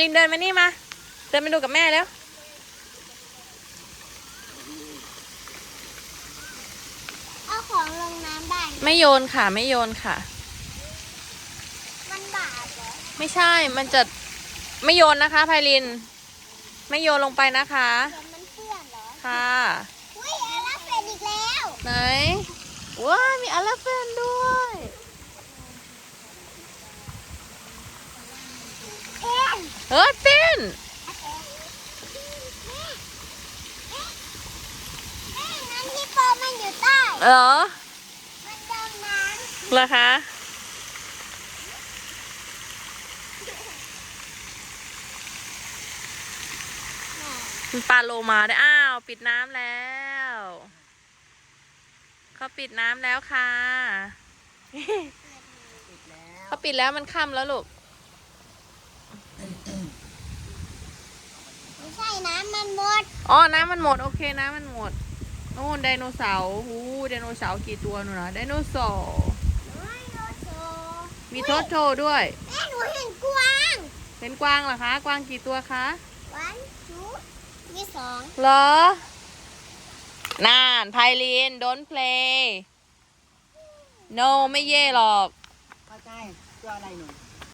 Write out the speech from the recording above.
ลินเดินมานี่มา เดินมาดูกับแม่แล้ว เอาของลงน้ำได้ไหมไม่โยนค่ะ ไม่โยนค่ะ มันบาดเหรอ ไม่ใช่ มันจะไม่โยนนะคะไพลิน ไม่โยนลงไปนะคะ เดี๋ยวมันเปื้อนเหรอ ค่ะ อุ้ยอาราเป็ดอีกแล้ว ไหน ว้ามีอลาเฟนด้วย เอ็น เฮ้ยเต้นแม่นั้นฮิปโปมันอยู่ใต้ เหรอ มันดำน้เหรอคะมันปลาโลมาได้วยอ้าว ปิดน้ำแล้ว เขาปิดน้ำแล้วค่ะ เขาปิดแล้วมันค่ำแล้วลูกำไม่ใช่น้ำมันหมดอ๋อ น้ำมันหมด โอเค น้ำมันหมดนู่นไดโนเสาร์หูไดโนเสาร์กี่ตัวหนูนะไดโนเสาร์ไม่โลโซมีโทสโทด้วย แม่หนูเห็นกวางเป็นกวางเหรอคะ กวางกี่ตัวคะ วันทูมีสองเหรอน่านไพลิน don't play no ไม่เย่หรอก เข้าใจตัวอะไรหนู